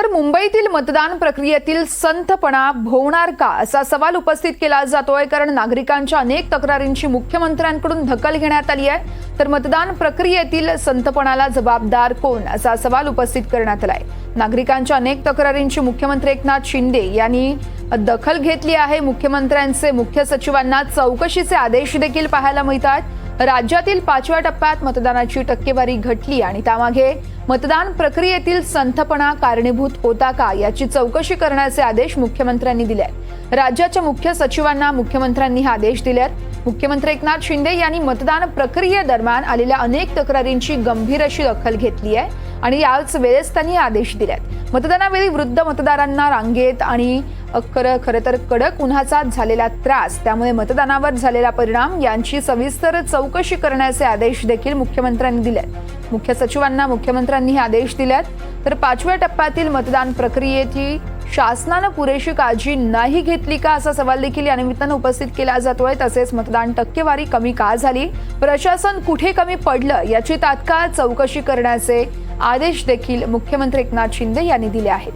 तर मुंबईतील मतदान प्रक्रियेतील संथपणा भोवणार का असा सवाल उपस्थित केला जातोय कारण नागरिकांच्या अनेक तक्रारींची मुख्यमंत्र्यांकडून दखल घेण्यात आली आहे. तर मतदान प्रक्रियेतील संथपणाला जबाबदार कोण असा सवाल उपस्थित करण्यात आलाय. नागरिकांच्या अनेक तक्रारींची मुख्यमंत्री एकनाथ शिंदे यांनी दखल घेतली आहे. मुख्यमंत्र्यांचे मुख्य सचिवांना चौकशीचे आदेश देखील पाहायला मिळतात राज्यातील पाचव्या टप्प्यात मतदानाची टक्केवारी घटली आणि त्यामागे मतदान प्रक्रियेतील संथपणा कारणीभूत होता का याची चौकशी करण्याचे आदेश मुख्यमंत्र्यांनी दिले आहेत. राज्याच्या मुख्य सचिवांना मुख्यमंत्र्यांनी हे आदेश दिले आहेत. मुख्यमंत्री एकनाथ शिंदे यांनी मतदान प्रक्रियेदरम्यान आलेल्या अनेक तक्रारींची गंभीर अशी दखल घेतली आहे आणि याच वेळेस त्यांनी आदेश दिले आहेत. मतदानावेळी वृद्ध मतदारांना रांगेत आणि खरं खरं तर कडक उन्हाचा झालेला त्रास त्यामुळे मतदानावर झालेला परिणाम यांची सविस्तर चौकशी करण्याचे आदेश देखील मुख्यमंत्र्यांनी दिले आहेत मुख्य सचिवांना मुख्यमंत्र्यांनी हे आदेश दिले आहेत तर पाचव्या टप्प्यातील मतदान प्रक्रियेची शासनानं पुरेशी काळजी नाही घेतली का असा सवाल देखील या निमित्तानं उपस्थित केला जातोय. तसेच मतदान टक्केवारी कमी का झाली? प्रशासन कुठे कमी पडलं? याची तात्काळ चौकशी करण्याचे आदेश देखील मुख्यमंत्री एकनाथ शिंदे यांनी दिले आहेत.